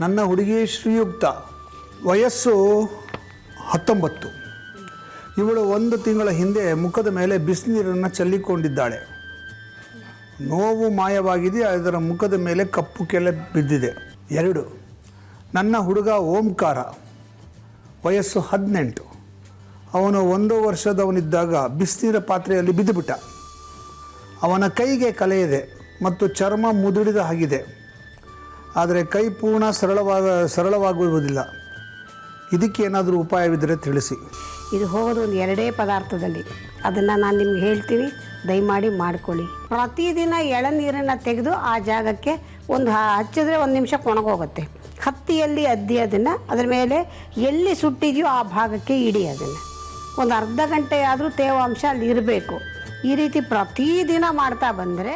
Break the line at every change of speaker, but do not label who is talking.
ನನ್ನ ಹುಡುಗಿ ಶ್ರೀಯುಕ್ತ ವಯಸ್ಸು ಹತ್ತೊಂಬತ್ತು. ಇವಳು ಒಂದು ತಿಂಗಳ ಹಿಂದೆ ಮುಖದ ಮೇಲೆ ಬಿಸಿನೀರನ್ನು ಚೆಲ್ಲಿಕೊಂಡಿದ್ದಾಳೆ. ನೋವು ಮಾಯವಾಗಿದೆ, ಅದರ ಮುಖದ ಮೇಲೆ ಕಪ್ಪು ಕೆಲೆ ಬಿದ್ದಿದೆ. ಎರಡು, ನನ್ನ ಹುಡುಗ ಓಂಕಾರ, ವಯಸ್ಸು ಹದಿನೆಂಟು. ಅವನು ಒಂದು ವರ್ಷದವನಿದ್ದಾಗ ಬಿಸಿನೀರ ಪಾತ್ರೆಯಲ್ಲಿ ಬಿದ್ದುಬಿಟ್ಟ. ಅವನ ಕೈಗೆ ಕಲೆ ಇದೆ ಮತ್ತು ಚರ್ಮ ಮುದುಡಿದ ಹಾಗಿದೆ. ಆದರೆ ಕೈ ಪೂರ್ಣ ಸರಳವಾಗ ಸರಳವಾಗುವುದಿಲ್ಲ. ಇದಕ್ಕೆ ಏನಾದರೂ ಉಪಾಯವಿದ್ದರೆ ತಿಳಿಸಿ.
ಇದು ಹೋಗೋದು ಒಂದು ಎರಡೇ ಪದಾರ್ಥದಲ್ಲಿ. ಅದನ್ನು ನಾನು ನಿಮ್ಗೆ ಹೇಳ್ತೀನಿ, ದಯಮಾಡಿ ಮಾಡ್ಕೊಳ್ಳಿ. ಪ್ರತಿದಿನ ಎಳನೀರನ್ನು ತೆಗೆದು ಆ ಜಾಗಕ್ಕೆ ಒಂದು ಹಚ್ಚಿದ್ರೆ ಒಂದು ನಿಮಿಷ ಕೊಣಗೋಗುತ್ತೆ. ಹತ್ತಿಯಲ್ಲಿ ಅದ್ದಿ ಅದನ್ನು, ಅದರ ಮೇಲೆ ಎಲ್ಲಿ ಸುಟ್ಟಿದೆಯೋ ಆ ಭಾಗಕ್ಕೆ ಇಡಿ ಅದನ್ನು. ಒಂದು ಅರ್ಧ ಗಂಟೆ ಆದರೂ ತೇವಾಂಶ ಅಲ್ಲಿ ಇರಬೇಕು. ಈ ರೀತಿ ಪ್ರತಿದಿನ ಮಾಡ್ತಾ ಬಂದರೆ